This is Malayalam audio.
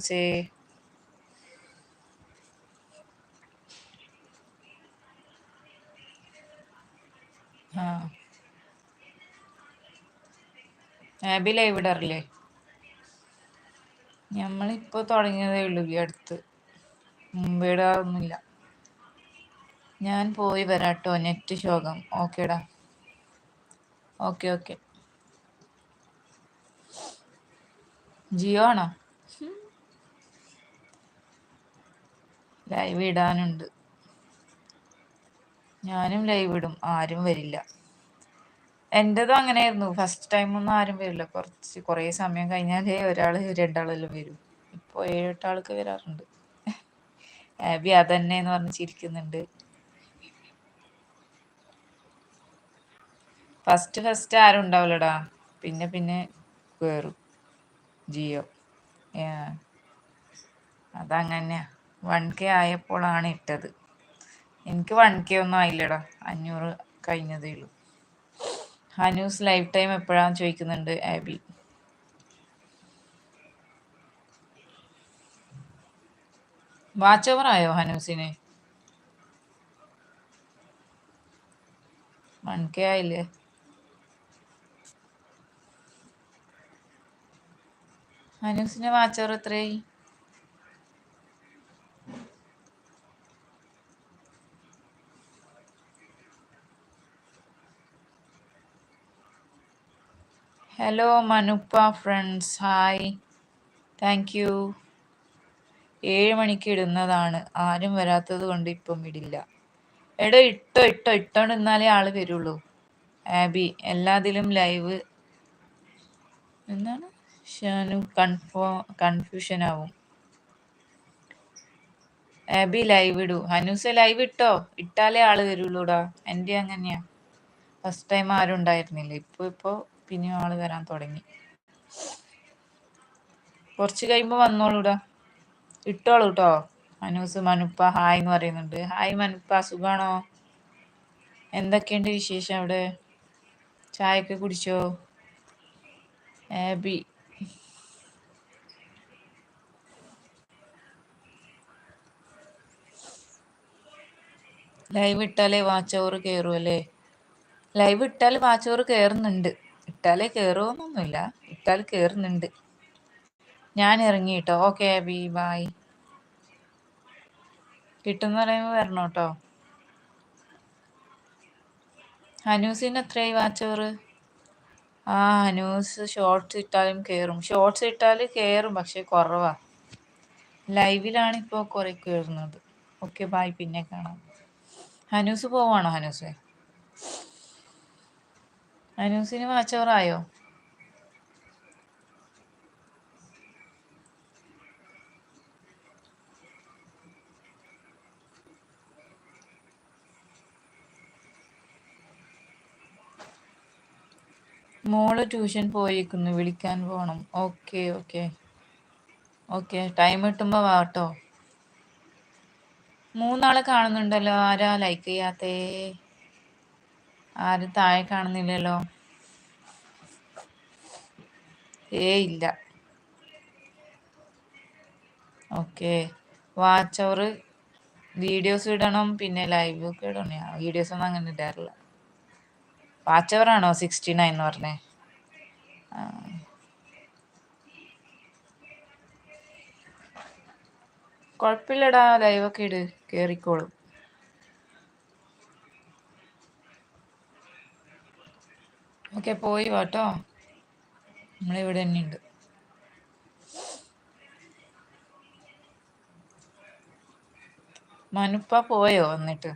ഹനുസേ ആ. ആബി ലൈവ് ഇടാറില്ലേ നമ്മളിപ്പോ തുടങ്ങിയതേ ഉള്ളൂ ഈ അടുത്ത്. മുമ്പ് ഇടാറൊന്നുമില്ല ഞാൻ പോയി വരാട്ടോ നെറ്റ് ശോകം. ഓക്കേടാ ഓക്കെ ഓക്കെ. ജിയോ ആണോ? ലൈവ് ഇടാനുണ്ട്. ഞാനും ലൈവ് ഇടും ആരും വരില്ല. എന്റെതും അങ്ങനെയായിരുന്നു. ഫസ്റ്റ് ടൈം ഒന്നും ആരും വരില്ല. കുറച്ച് കുറേ സമയം കഴിഞ്ഞാലേ ഒരാൾ രണ്ടാളെല്ലാം വരും. ഇപ്പോൾ ഏഴെട്ടാൾക്ക് വരാറുണ്ട്. ആബി അതന്നെ എന്ന് പറഞ്ഞ് ചിരിക്കുന്നുണ്ട്. ഫസ്റ്റ് ഫസ്റ്റ് ആരും ഉണ്ടാവില്ലടാ. പിന്നെ പിന്നെ കയറും ജിയോ. അതങ്ങനെയാ. വൺ കെ ആയപ്പോഴാണ് ഇട്ടത്. എനിക്ക് വൺ കെ ഒന്നും ആയില്ലടാ. അഞ്ഞൂറ് കഴിഞ്ഞതേ ഉള്ളൂ. ഹനൂസ് ലൈഫ് ടൈം എപ്പോഴാന്ന് ചോദിക്കുന്നുണ്ട് ആബി. വാച്ച് ഓവർ ആയോ ഹനൂസിന്? വൺ കെ ആയില്ലേ? ഹനൂസിന് വാച്ച് ഓവർ എത്രയായി? Hello Manuppa friends hi thank you ഏഴ് മണിക്ക് ഇടുന്നതാണ്. ആരും വരാത്തത് കൊണ്ട് ഇപ്പം ഇടില്ല. എടോ ഇട്ടോ ഇട്ടോ ഇട്ടോണ്ട് നിന്നാലേ ആൾ വരുള്ളൂ. ആബി എല്ലാത്തിലും ലൈവ്. എന്താണ്? ഷാനു കൺഫോ കൺഫ്യൂഷൻ ആവും. ആബി ലൈവ് ഇടൂ. ഹനൂസ ലൈവ് ഇട്ടോ? ഇട്ടാലേ ആൾ വരുള്ളൂടാ. എന്റെ അങ്ങനെയാ. ഫസ്റ്റ് ടൈം ആരും ഉണ്ടായിരുന്നില്ല. ഇപ്പോൾ ഇപ്പോ പിന്നെയും ആൾ വരാൻ തുടങ്ങി. കുറച്ച് കഴിയുമ്പോ വന്നോളൂടാ. ഇട്ടോളൂ കേട്ടോ മനൂസ് മനുപ്പ ഹായ് എന്ന് പറയുന്നുണ്ട്. ഹായ് മനുപ്പ സുഖാണോ? എന്തൊക്കെയുണ്ട് വിശേഷം അവിടെ? ചായയൊക്കെ കുടിച്ചോ? ആബി ലൈവ് ഇട്ടാലേ വാച്ചവർ കയറും അല്ലേ? ലൈവ് ഇട്ടാൽ വാച്ചവർ കയറുന്നുണ്ട് ഇട്ടാലേ കയറുമെന്നൊന്നുമില്ല ഇട്ടാൽ കയറുന്നുണ്ട് ഞാൻ ഇറങ്ങി കേട്ടോ ഓക്കെ ബി ബായ് കിട്ടുന്ന പറയുമ്പോൾ വരണം കേട്ടോ ഹനൂസിന് എത്രയായി വാച്ച് ഓവർ ആ ഹനൂസ് ഷോർട്സ് ഇട്ടാലും കയറും ഷോർട്സ് ഇട്ടാൽ കയറും പക്ഷെ കുറവാ. ലൈവിലാണ് ഇപ്പോൾ കുറെ കയറുന്നത് ഓക്കെ ബായ് പിന്നെ കാണാം. ഹനൂസ് പോവാണോ ഹനൂസ്? ഹനൂസിന് വാച്ച് ഓവർ ആയോ മോൾ ട്യൂഷൻ പോയിരിക്കുന്നു വിളിക്കാൻ പോണം. Okay okay. ഓക്കെ ടൈം കിട്ടുമ്പോൾ വാട്ടോ മൂന്നാൾ കാണുന്നുണ്ടല്ലോ. ആരാ ലൈക്ക് ചെയ്യാത്തേ? ആരും താഴെ കാണുന്നില്ലല്ലോ. ഏ ഇല്ല. ഓക്കെ. വാച്ച് അവർ വീഡിയോസ് ഇടണം പിന്നെ ലൈവ് ഒക്കെ ഇടണം. വീഡിയോസ് ഒന്നും അങ്ങനെ ഇടാറില്ല. വാച്ച് അവർ ആണോ സിക്സ്റ്റി നയൻ എന്ന് പറഞ്ഞേ? കുഴപ്പമില്ലടാ ലൈവ് ഒക്കെ ഇട്. കേറിക്കോളും. ഓക്കെ പോയി വാട്ടോ നമ്മളിവിടെ തന്നെ ഉണ്ട് മനുപ്പ പോയോ എന്നിട്ട്